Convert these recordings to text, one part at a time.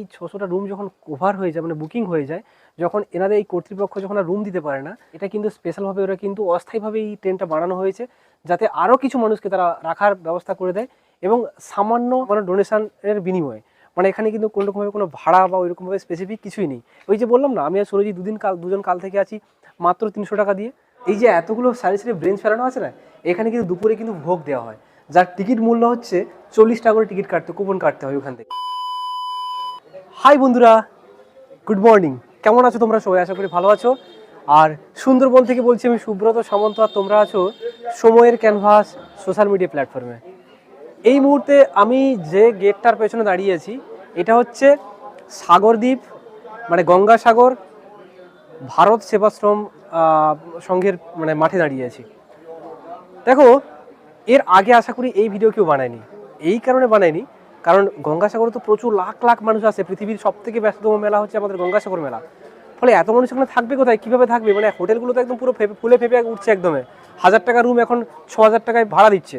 এই ছশোটা রুম যখন কভার হয়ে যায় মানে বুকিং হয়ে যায়, যখন এনাদের এই কর্তৃপক্ষ যখন আর রুম দিতে পারে না, এটা কিন্তু স্পেশালভাবে ওরা কিন্তু অস্থায়ীভাবে এই ট্রেনটা বানানো হয়েছে, যাতে আরও কিছু মানুষকে তারা রাখার ব্যবস্থা করে দেয় এবং সামান্য মানে ডোনেশনের বিনিময়ে। মানে এখানে কিন্তু কোনো রকমভাবে কোনো ভাড়া বা ওইরকমভাবে স্পেসিফিক কিছুই নেই। ওই যে বললাম না, আমি আর সুরজি দুদিন কাল, দুজন কাল থেকে আছি মাত্র তিনশো টাকা দিয়ে। এই যে এতগুলো সারি সারি ব্রেঞ্চ ফেরানো আছে না, এখানে কিন্তু দুপুরে কিন্তু ভোগ দেওয়া হয়। যার টিকিট মূল্য হচ্ছে চল্লিশ টাকা করে টিকিট কাটতে কুপন কাটতে হয় ওখান থেকে। হাই বন্ধুরা গুড মর্নিং কেমন আছো তোমরা সবাই? আশা করি ভালো আছো। আর সুন্দরবন থেকে বলছি আমি সুব্রত সামন্ত, আর তোমরা আছো সময়ের ক্যানভাস সোশ্যাল মিডিয়া প্ল্যাটফর্মে এই মুহূর্তে আমি যে গেটটার পেছনে দাঁড়িয়ে আছি, এটা হচ্ছে সাগরদ্বীপ মানে গঙ্গাসাগর, ভারত সেবাশ্রম সংঘের মানে মাঠে দাঁড়িয়ে আছি। দেখো, এর আগে আশা করি এই ভিডিও কেউ বানায়নি। এই কারণে বানায়নি। কারণ গঙ্গাসাগরে তো প্রচুর লাখ লাখ মানুষ আসে পৃথিবীর সব থেকে ব্যস্ততম মেলা হচ্ছে আমাদের গঙ্গাসাগর মেলা। ফলে এত মানুষ এখানে থাকবে কোথায়? কীভাবে থাকবে? মানে হোটেলগুলো তো একদম পুরো ফেপে, ফুলে ফেপে উঠছে একদমে। হাজার টাকা রুম এখন ছ হাজার টাকায় ভাড়া দিচ্ছে।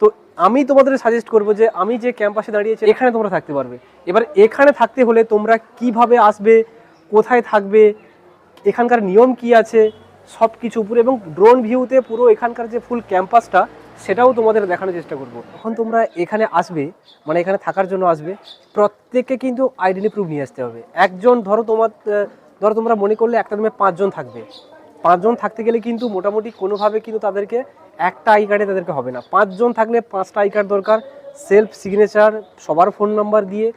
তো আমি তোমাদের সাজেস্ট করব যে আমি যে ক্যাম্পাসে দাঁড়িয়েছি, এখানে তোমরা থাকতে পারবে। এবার এখানে থাকতে হলে তোমরা কীভাবে আসবে, কোথায় থাকবে, এখানকার নিয়ম কি আছে সব কিছু উপরে এবং ড্রোন ভিউতে পুরো এখানকার যে ফুল ক্যাম্পাসটা সেটাও তোমাদের দেখানোর চেষ্টা করব। যখন তোমরা এখানে আসবে মানে এখানে থাকার জন্য আসবে, প্রত্যেককে কিন্তু আইডেন্টি প্রুফ নিয়ে আসতে হবে। একজন ধরো তোমার ধরো তোমরা মনে করলে একটা রুমে পাঁচজন থাকবে। পাঁচজন থাকতে গেলে কিন্তু মোটামুটি কোনোভাবে কিন্তু তাদেরকে একটা আই কার্ডে তাদেরকে হবে না। পাঁচজন থাকলে পাঁচটা আই কার্ড দরকার সেলফ সিগনেচার সবার ফোন নাম্বার দিয়ে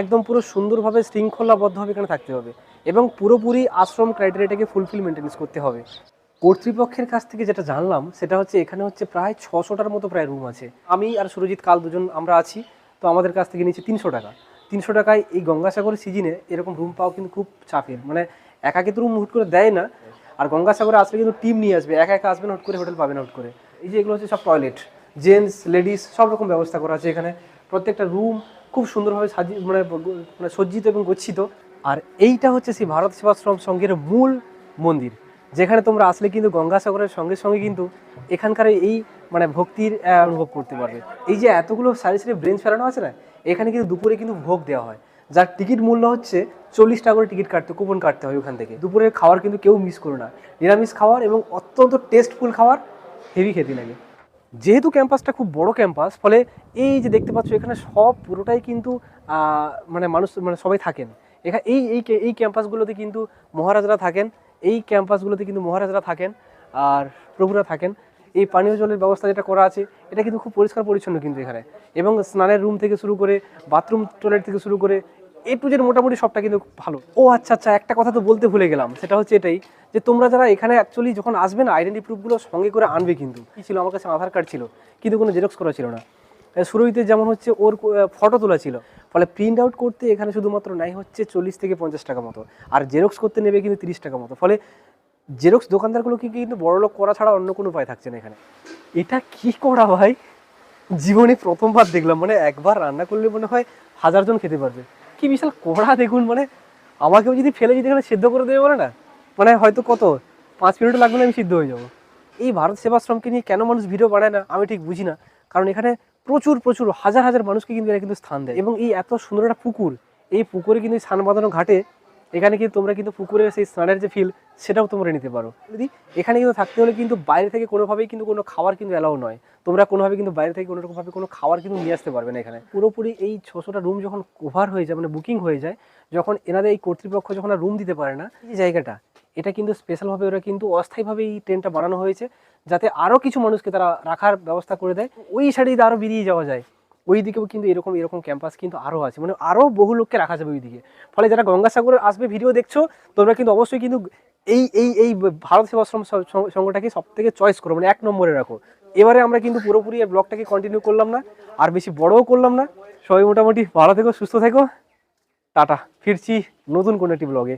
একদম পুরো সুন্দরভাবে শৃঙ্খলাবদ্ধভাবে এখানে থাকতে হবে। এবং পুরোপুরি আশ্রম ক্রাইটেরিয়াটাকে ফুলফিল মেনটেন্স করতে হবে। কর্তৃপক্ষের কাছ থেকে যেটা জানলাম, সেটা হচ্ছে এখানে হচ্ছে প্রায় ছশোটার মতো প্রায় রুম আছে। আমি আর সুরজিৎ কাল দুজন আমরা আছি, তো আমাদের কাছ থেকে নিচ্ছে তিনশো টাকা। তিনশো টাকায় এই গঙ্গাসাগর সিজনে এরকম রুম পাওয়া কিন্তু খুব চাপের। মানে একাকে তো রুম হুট করে দেয় না, আর গঙ্গাসাগরে আসলে কিন্তু টিম নিয়ে আসবে। একা একা আসবেন, হুট করে হোটেল পাবেন হুট করে। এই যে এগুলো হচ্ছে সব টয়লেট জেন্টস লেডিস সব রকম ব্যবস্থা করা আছে এখানে। প্রত্যেকটা রুম খুব সুন্দরভাবে সাজি মানে মানে সজ্জিত এবং গচ্ছিত। আর এইটা হচ্ছে সেই ভারত সেবাশ্রম সংঘের মূল মন্দির। যেখানে তোমরা আসলে কিন্তু গঙ্গাসাগরের সঙ্গে সঙ্গে কিন্তু এখানকার এই মানে ভক্তির অনুভব করতে পারবে। এই যে এতগুলো সারি সারি ব্রেঞ্চ ফেরানো আছে না, এখানে কিন্তু দুপুরে কিন্তু ভোগ দেওয়া হয়। যার টিকিট মূল্য হচ্ছে চল্লিশ টাকা করে টিকিট কাটতে, কুপন কাটতে হয় ওখান থেকে। দুপুরে খাওয়ার কিন্তু কেউ মিস করো না। নিরামিষ খাওয়ার এবং অত্যন্ত টেস্টফুল খাওয়ার হেভি খেতে লাগে। যেহেতু ক্যাম্পাসটা খুব বড় ক্যাম্পাস ফলে এই যে দেখতে পাচ্ছ এখানে সব পুরোটাই কিন্তু মানে মানুষ মানে সবাই থাকেন। এখানে এই এই ক্যাম্পাসগুলোতে কিন্তু মহারাজরা থাকেন। এই ক্যাম্পাসগুলোতে কিন্তু মহারাজরা থাকেন আর প্রভুরা থাকেন। এই পানীয় জলের ব্যবস্থা যেটা করা আছে, এটা কিন্তু খুব পরিষ্কার পরিচ্ছন্ন কিন্তু এখানে। এবং স্নানের রুম থেকে শুরু করে বাথরুম, টয়লেট থেকে শুরু করে এ টু মোটামুটি সবটা কিন্তু ভালো। ও আচ্ছা আচ্ছা একটা কথা তো বলতে ভুলে গেলাম, সেটা হচ্ছে এটাই যে তোমরা যারা এখানে অ্যাকচুয়ালি যখন আসবে না আইডেন্টি প্রুফগুলো সঙ্গে করে আনবে কিন্তু। কী ছিল? আমার কাছে আধার কার্ড ছিল, কিন্তু কোনো জেরক্স করা ছিল না। শুরুতে যেমন হচ্ছে ওর ফটো তোলা ছিল, ফলে প্রিন্ট আউট করতে এখানে শুধুমাত্র নাই হচ্ছে চল্লিশ থেকে পঞ্চাশ টাকা মতো, আর জেরক্স করতে নেবে কিন্তু তিরিশ টাকা মতো, ফলে জেরক্স দোকানদারগুলোকে কিন্তু বড়লোক করা ছাড়া অন্য কোনো উপায় থাকছে না এখানে। এটা কি করা ভাই? জীবনে প্রথমবার দেখলাম মানে একবার রান্না করলে মনে হয় হাজারজন খেতে পারবে। কি বিশাল কড়া দেখুন মানে আমাকেও যদি ফেলে যদি এখানে সেদ্ধ করে দেবে বলে না মানে হয়তো কত, পাঁচ মিনিট লাগবে না আমি সিদ্ধ হয়ে যাব। এই ভারত সেবাশ্রমকে নিয়ে কেন মানুষ ভিডিও বানায় না, আমি ঠিক বুঝি না, কারণ এখানে প্রচুর প্রচুর, হাজার হাজার মানুষকে কিন্তু এরা কিন্তু স্থান দেয়। এবং এই এত সুন্দর একটা পুকুর, এই পুকুরে কিন্তু স্নান বাঁধানো ঘাটে, এখানে কিন্তু তোমরা কিন্তু পুকুরের সেই স্নানের যে ফিল সেটাও তোমরা নিতে পারো। যদি এখানে কিন্তু থাকতে হলে কিন্তু বাইরে থেকে কোনোভাবেই কিন্তু কোনো খাবার কিন্তু অ্যালাউ নয়। তোমরা কোনোভাবে কিন্তু বাইরে থেকে কোনো রকমভাবে কোনো খাবার কিন্তু নিয়ে আসতে পারবে না এখানে। পুরোপুরি এই ছশোটা রুম যখন কভার হয়ে যায় মানে বুকিং হয়ে যায়, যখন এনাদের এই কর্তৃপক্ষ যখন রুম দিতে পারে না, এই জায়গাটা এটা কিন্তু স্পেশালভাবে ওরা কিন্তু অস্থায়ীভাবে এই ট্রেনটা বানানো হয়েছে, যাতে আরও কিছু মানুষকে তারা রাখার ব্যবস্থা করে দেয়। ওই সাইডে আরও বেরিয়ে যাওয়া যায়। ওই দিকেও কিন্তু এরকম এরকম ক্যাম্পাস কিন্তু আরও আছে। মানে আরও বহু লোককে রাখা যাবে ওই দিকে ফলে যারা গঙ্গাসাগরে আসবে ভিডিও দেখছ, তোমরা কিন্তু অবশ্যই কিন্তু এই এই এই ভারত সেবাশ্রম সংঘটাকে সব থেকে চয়েস করো। মানে এক নম্বরে রাখো। এবারে আমরা কিন্তু পুরোপুরি এই ব্লগটাকে কন্টিনিউ করলাম না। আর বেশি বড়ও করলাম না। সবাই মোটামুটি ভালো থেকো, সুস্থ থেকো। টাটা। ফিরছি নতুন কোনো একটি ব্লগে